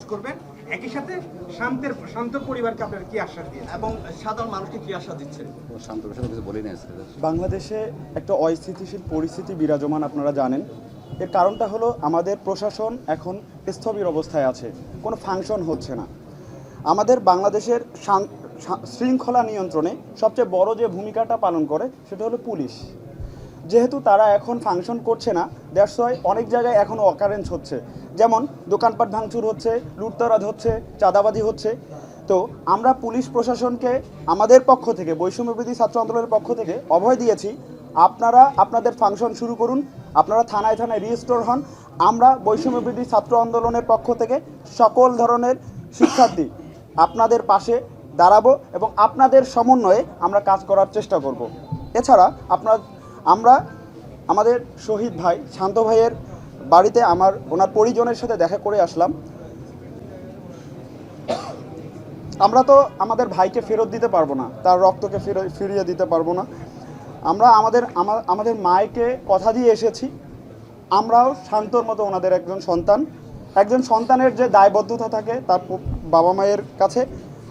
করবেন। একই সাথে শান্তের শান্তর পরিবারকে আপনারা কি আশ্বাস দিয়েছেন? এবং সাধারণ মানুষকে কি আশা দিচ্ছেন? শান্ত বিষয়ে কিছু বলি না বাংলাদেশে একটা অস্থিতিশীল পরিস্থিতি বিরাজমান আপনারা জানেন। এর কারণটা হলো আমাদের প্রশাসন এখন স্থবির অবস্থায় আছে। কোনো ফাংশন হচ্ছে না। আমাদের বাংলাদেশের শৃঙ্খলা নিয়ন্ত্রণে সবচেয়ে বড় যে ভূমিকাটা পালন করে সেটা হলো পুলিশ। যেহেতু তারা এখন ফাংশন করছে না দ্যাটস ওয়াই অনেক জায়গায় এখন অকারেন্স হচ্ছে। যেমন, দোকানপাট ভাঙচুর হচ্ছে, লুটতরাজ হচ্ছে, চাঁদাবাজি হচ্ছে। তো আমরা পুলিশ প্রশাসনকে আমাদের পক্ষ থেকে বৈষম্যবিধি ছাত্র আন্দোলনের পক্ষ থেকে অভয় দিয়েছি, আপনারা আপনাদের ফাংশন শুরু করুন, আপনারা থানায় থানায় রিস্টোর হন, আমরা বৈষম্যবিধি ছাত্র আন্দোলনের পক্ষ থেকে সকল ধরনের শিক্ষার্থী আপনাদের পাশে দাঁড়াবো এবং আপনাদের সমন্বয়ে আমরা কাজ করার চেষ্টা করব। এছাড়া আপনার আমরা আমাদের শহীদ ভাই, শান্ত ভাইয়ের বাড়িতে আমার ওনার পরিজনের সাথে দেখা করে আসলাম। আমরা তো আমাদের ভাইকে ফেরত দিতে পারব না, তার রক্তকে ফিরে- ফিরিয়ে দিতে পারব না। আমরা আমাদের আমা- আমাদের মায়েকে কথা দিয়ে এসেছি। আমরাও শান্তর মতো ওনাদের একজন সন্তান। একজন সন্তানের যে দায়বদ্ধতা থাকে তার বাবা মায়ের কাছে,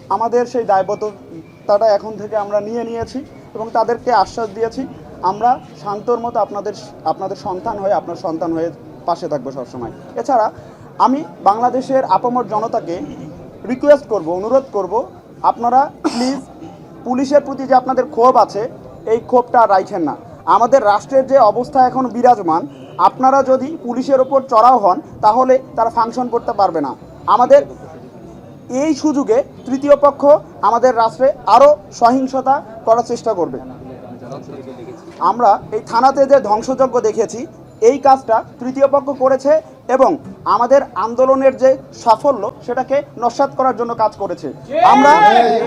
আমাদের সেই দায়বদ্ধতাটা এখন থেকে আমরা নিয়ে নিয়েছি এবং তাদেরকে আশ্বাস দিয়েছি। আমরা শান্তর মতো আপনাদের আপনাদের সন্তান হয়ে, আপনার সন্তান হয়ে পাশে থাকব সবসময়। এছাড়া আমি বাংলাদেশের আপামর জনতাকে রিকোয়েস্ট করব, অনুরোধ করব, আপনারা প্লিজ পুলিশের প্রতি যে আপনাদের ক্ষোভ আছে, এই ক্ষোভটা আর রাখেন না। আমাদের রাষ্ট্রের যে অবস্থা এখন বিরাজমান, আপনারা যদি পুলিশের ওপর চড়াও হন, তাহলে তারা ফাংশন করতে পারবে না। আমাদের এই সুযোগে তৃতীয় পক্ষ আমাদের রাষ্ট্রে আরও সহিংসতা করার চেষ্টা করবে। আমরা এই থানাতে যে ধ্বংসযজ্ঞ দেখেছি এই কাজটা তৃতীয় পক্ষ করেছে এবং আমাদের আন্দোলনের যে সাফল্য সেটাকে নস্বাত করার জন্য কাজ করেছে। আমরা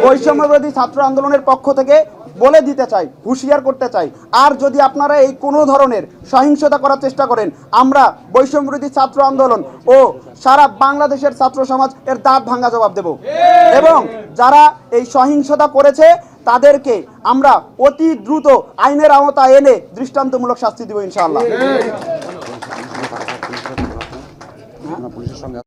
বৈষম্যবাদী ছাত্র আন্দোলনের পক্ষ থেকে বলে দিতে চাই, হুঁশিয়ার করতে চাই, আর যদি আপনারা এই কোনো ধরনের সহিংসতা করার চেষ্টা করেন, আমরা বৈষম্যবিরোধী ছাত্র আন্দোলন ও সারা বাংলাদেশের ছাত্র সমাজ এর দাঁত ভাঙ্গা জবাব দেব। এবং যারা এই সহিংসতা করেছে তাদেরকে আমরা অতি দ্রুত আইনের আওতা এনে দৃষ্টান্তমূলক শাস্তি দিব ইনশাআল্লাহ। পুলিশের সঙ্গে